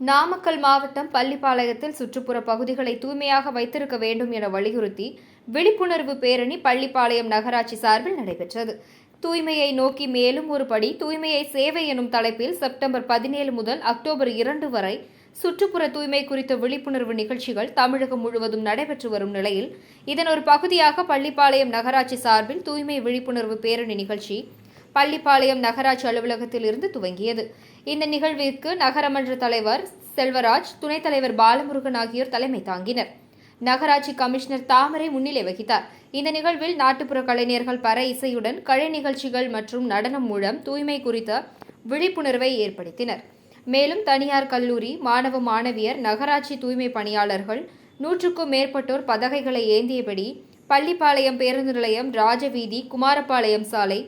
நாமக்கல் மாவட்டம் பள்ளிப்பாளையத்தில் சுற்றுப்புற பகுதிகளை தூய்மையாக வைத்திருக்க வேண்டும் என வலியுறுத்தி விழிப்புணர்வு பேரணி பள்ளிப்பாளையம் நகராட்சி சார்பில் நடைபெற்றது. தூய்மையை நோக்கி மேலும் ஒரு படி தூய்மையை சேவை எனும் தலைப்பில் செப்டம்பர் பதினேழு முதல் அக்டோபர் இரண்டு வரை சுற்றுப்புற தூய்மை குறித்த விழிப்புணர்வு நிகழ்ச்சிகள் தமிழகம் முழுவதும் நடைபெற்று வரும் நிலையில் இதன் ஒரு பகுதியாக பள்ளிப்பாளையம் நகராட்சி சார்பில் தூய்மை விழிப்புணர்வு பேரணி நிகழ்ச்சி பள்ளிப்பாளையம் நகராட்சி அலுவலகத்தில் இருந்து துவங்கியது. இந்த நிகழ்விற்கு நகரமன்ற தலைவர் செல்வராஜ் துணைத் தலைவர் பாலமுருகன் ஆகியோர் தலைமை தாங்கினர். நகராட்சி கமிஷனர் தாமரை முன்னிலை வகித்தார். இந்த நிகழ்வில் நாட்டுப்புற கலைஞர்கள் பர இசையுடன் கலை நிகழ்ச்சிகள் மற்றும் நடனம் மூலம் தூய்மை குறித்த விழிப்புணர்வை ஏற்படுத்தினர். மேலும் தனியார் கல்லூரி மாணவ மாணவியர் நகராட்சி தூய்மை பணியாளர்கள் நூற்றுக்கும் மேற்பட்டோர் பதகைகளை ஏந்தியபடி பள்ளிப்பாளையம் பேருந்து நிலையம் ராஜவீதி குமாரபாளையம் சாலை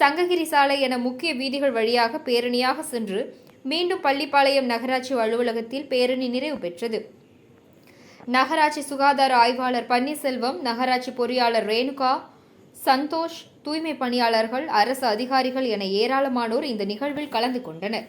சங்ககிரி சாலை என முக்கிய வீதிகள் வழியாக பேரணியாக சென்று மீண்டும் பள்ளிப்பாளையம் நகராட்சி அலுவலகத்தில் பேரணி நிறைவு பெற்றது. நகராட்சி சுகாதார ஆய்வாளர் பன்னீர்செல்வம் நகராட்சி பொறியாளர் ரேணுகா சந்தோஷ் தூய்மை பணியாளர்கள் அரசு அதிகாரிகள் என ஏராளமானோர் இந்த நிகழ்வில் கலந்து கொண்டனர்.